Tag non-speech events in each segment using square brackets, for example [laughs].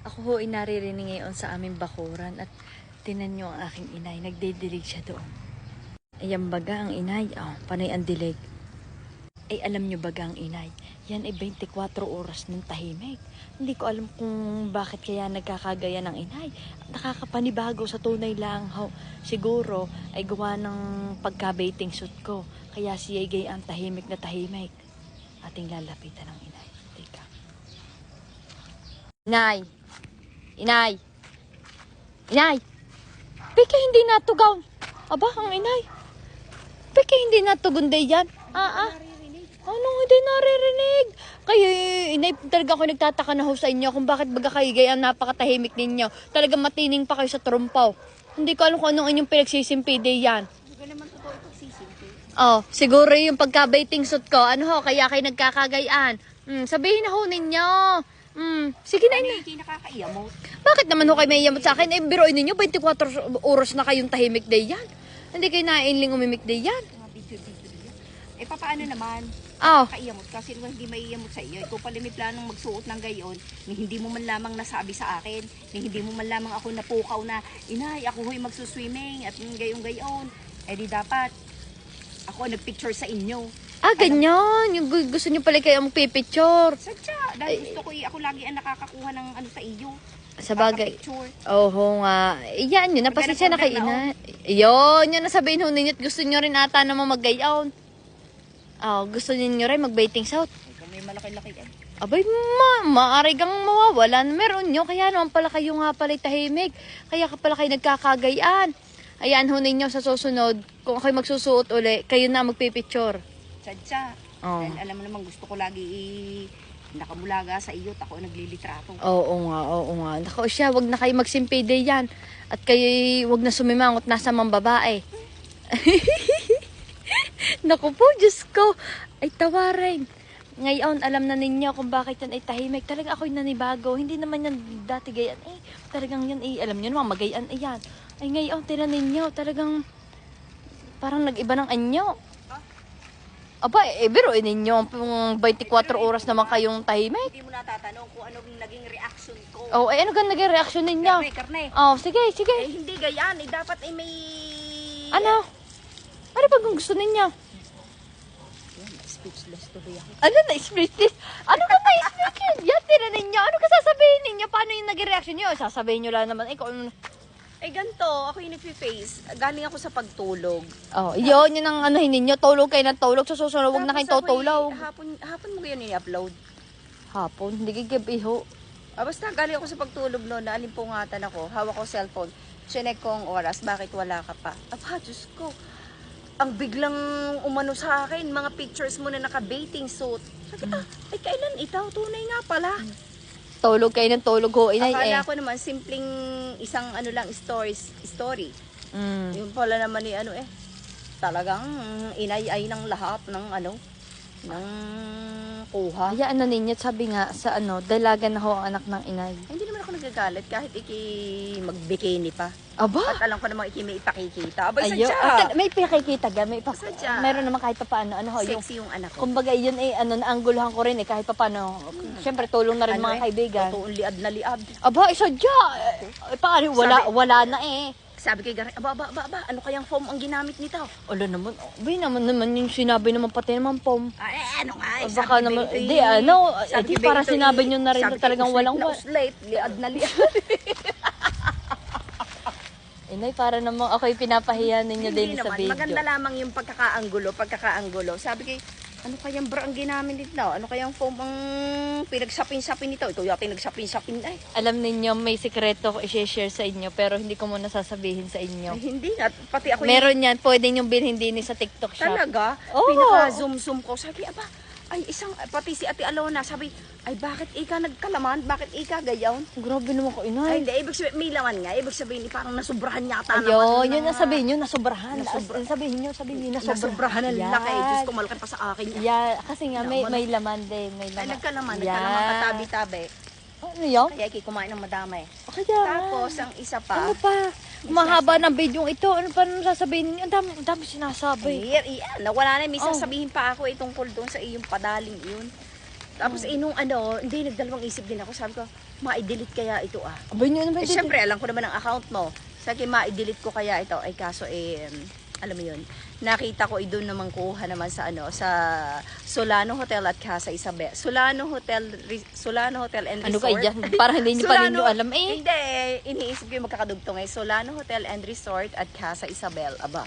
Ako ho ay naririnig ngayon sa aming bakuran at tinan nyo ang aking inay. Nagdidilig siya doon. Ayan baga ang inay. Oh, panay ang dilig. Ay alam nyo baga ang inay. Yan ay 24 oras ng tahimik. Hindi ko alam kung bakit kaya nagkakagaya ng inay. Nakakapanibago sa tunay lang. Ho, siguro ay gawa ng pagka-baiting suit ko. Kaya siya ay gayaan tahimik na tahimik. Ating lalapitan ng inay. Teka. Inay! Inay! Inay! Pika hindi natugaw. Aba, ang inay. Pika hindi natugon day yan. Ah, ah. Anong hindi naririnig? Kayo, inay, talaga ako nagtataka na ho sa inyo kung bakit baga kayo gaya napakatahimik ninyo. Talaga matining pa kayo sa trumpaw. Hindi ko alam kung anong inyong pinagsisimpi day yan. Naman totoo ito sisimpi. Oh, siguro yung pagka-baiting suit ko. Ano ho, kaya kayo nagkakagayaan. Hmm, sabihin na ho ninyo. Hmm, sige na, Ano inay. hindi nakakaiyamot? Bakit naman ho kayo may iyamot sa akin? Eh, biroin ninyo, 24 oras na kayong tahimik day yan. Hindi kayo naiinling umimik day yan. Mga video-video yan. Eh, papaano naman? Oh, Kaiyamot kasi naman hindi maiyamot sa iyo. Ikaw pala may planong magsuot ng gayon, ni hindi mo man lamang nasabi sa akin, ni hindi mo man lamang ako napukaw na, inay, ako ho'y magsuswimming at yung gayon-gayon. Eh di dapat, ako nagpicture sa inyo. Ah, ganyan. Yung gu- gusto nyo pala kayo magpipicture. Sadya, dahil gusto ko, eh, ako lagi ang nakakakuha ng ano sa iyo. Sa bagay. Picture. Oo nga. Iyan yun, napasensya na kay ina. Yun, yun nasabihin ho ninyo at gusto nyo rin ata naman maggayaon. Oh, gusto ninyo rin mag-baiting south. May malaki-laki eh. Abay, ma, maaari kang mawawala. Meron nyo, kaya naman pala kayo nga pala tahimik. Kaya ka pala kayo nagkakagayaan. Ayan ho ninyo sa susunod, kung ako'y magsusuot uli, kayo na magpipicture. Sadya. Oo. Dahil alam mo naman, gusto ko lagi i- nakamulaga sa iyo, ako naglilitrato. Oo nga, oo nga. Nako siya, wag na kayo magsimpide yan. At kayo wag na sumimangot nasa mga babae. [laughs] Naku po, Diyos ko. Ay tawarin. Ngayon, alam na ninyo kung bakit yan ay tahimik. Talaga ako'y nanibago. Hindi naman yan dati gayan. Eh, talagang yan eh. Alam nyo naman, magayan eh yan. Ay ngayon, tinan ninyo. Talagang parang nag-iba ng anyo. Aba, eh, biruin ninyo. Kung 24 oras naman kayong tahimik. Hindi mo natatanong kung anong naging reaction ko. Oh, ay ano gan naging reaksyon ninyo? Karne, karne. Oh, sige, Eh, sige. hindi gayan. Eh, dapat ay may... Ano? Ano kung gusto ninyo? Yan, Speechless tuloy ako. Ano na speechless? Ano ka na speechless? Yan, tira ninyo. Ano ka sasabihin ninyo? Paano yung naging reaction nyo? Sasabihin nyo lang naman, eh, kung. Eh, ganito. Ako yung nagpi-face. Galing ako sa pagtulog. Oh, yun, yun ang ano ninyo. Tulog kayo ng tulog. Sa susunod, huwag na kayong Tapos ako'y- tutulog. Hapon, hapon mo ganyan i-upload. Hapon, hindi kayo gabiho. Ah, basta galing ako sa pagtulog noon, naalimpungatan ako, hawak ko cellphone, chinek ko ang oras, bakit wala ka pa? Aba, Diyos ko, ang biglang umano sa akin, mga pictures mo na naka-baiting suit. Sabi, ah, ay kailan ito? Tunay nga pala. Tulog kayo ng tulog ho, inay eh. Akala ko naman, simpleng isang ano lang, stories, story. Mm. Yung pala naman ni ano eh, talagang inay ay ng lahat ng ano, ng kuha. Kaya ano ninyo, sabi nga sa ano, dalaga na ho ang anak ng inay. Hindi nagagalit kahit iki magbikini pa. Aba! At alam ko namang iki may ipakikita. Abay, Ayo, sadya. at may pinakikita ga, may pa, Sadya. meron naman kahit pa paano, ano ho, yung Sexy yung anak ko. Kumbaga yun eh, ano, naangguluhan ko rin eh, kahit pa paano. Siyempre, tulong na rin Ano mga eh, kaibigan. Totoong liad na liad. Aba, isa dya! Eh, paano, wala, wala na eh. Sabi kay Gary, aba, aba, aba, aba, ano kayang foam ang ginamit nito? Wala naman, bay naman naman yung sinabi naman pati naman pom. Ah, eh, ano nga, eh, baka sabi naman- Benito, di, eh, ano, sabi eh, para sinabi nyo na rin sabi na talagang walang uslit na wa- uslit, liad na liad. [laughs] Inay, para naman ako'y pinapahiya ninyo din Hindi sa naman, video. maganda lamang yung pagkakaanggulo, pagkakaanggulo. Sabi kay, ano kayang bra ang ginamit nito? Ano kayang foam ang pinagsapin-sapin nito? Ito yung pinagsapin-sapin ay. Alam ninyo, may sikreto ko i-share sa inyo, pero hindi ko muna sasabihin sa inyo. Ay, hindi nga, pati ako Meron yan, pwede nyo bilhin din sa TikTok shop. Talaga? Oo. Pinaka-zoom-zoom ko. Sabi, aba, ay isang, pati si Ate Alona, sabi, ay bakit ika nagkalaman? Bakit ika gayaw? Grabe naman ko, Ay, inay. hindi, ibig sabihin, may laman nga. Ibig sabihin, eh, parang nasubrahan yata Ayun, naman. yun ang sabihin nyo, nasobrahan. Nasobra- Sabihin nyo, sabihin nyo, Nasubrahan ng Yan. laki. Diyos ko, malaki pa sa akin. Yeah, kasi nga may may laman din, may Ay, laman. nagkalaman, Yan. nagkalaman katabi-tabi. Ano yun? Kaya kikumain ng madamay. Kaya. Tapos, ang isa pa, ano pa? Mahaba ng video ito. Ano pa nang sasabihin niyo? Ang dami, ang dami sinasabi. Ay, iyan, nawala na. May Oh. sasabihin pa ako itungkol doon sa iyong padaling yun. Tapos, eh, nung ano, hindi, nagdalawang isip din ako. Sabi ko, ma-delete kaya ito ah. Abay nyo naman Eh, syempre, alam ko naman ang account mo. Sa akin, ma-delete ko kaya ito. Ay, kaso, eh, um, alam mo yun, nakita ko, eh, doon naman kuha naman sa, ano, sa Solano Hotel at Casa Isabel. Solano Hotel, Re- Solano Hotel and Ano Resort. kayo dyan? Parang hindi nyo pa rin nyo alam eh. Hindi, iniisip ko yung magkakadugtong eh. Solano Hotel and Resort at Casa Isabel. Aba,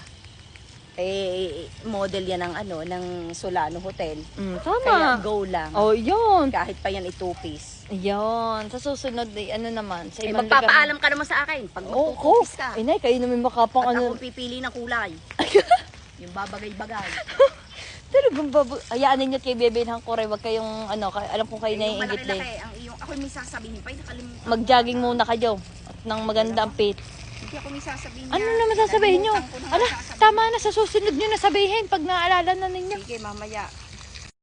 eh, model yan ng ano, ng Solano Hotel. Mm, Kaya tama. go lang. Oh, yun. Kahit pa yan i-two-piece. Yun. Sa susunod, eh, ano naman, sa Eh, ibang magpapaalam ka naman sa akin pag Oo, magpo-two-piece ka. Inay, kayo naman makapang At ano. ako pipili ng kulay. [laughs] yung babagay-bagay. [laughs] Talagang babu... Ayaan ninyo kay Bebe ng Koray. Wag kayong, ano, kay- alam kong kayo Eh, yung naiingit din. malaki-laki, ang iyong, ako may sasabihin pa, nakalimutan. Mag-jogging muna kayo. At nang maganda ang pit. Hindi ako may sasabihin Ano niya. naman sasabihin nyo? Ala, tama na sa susunod nyo na sabihin pag naalala na ninyo. Sige, mamaya.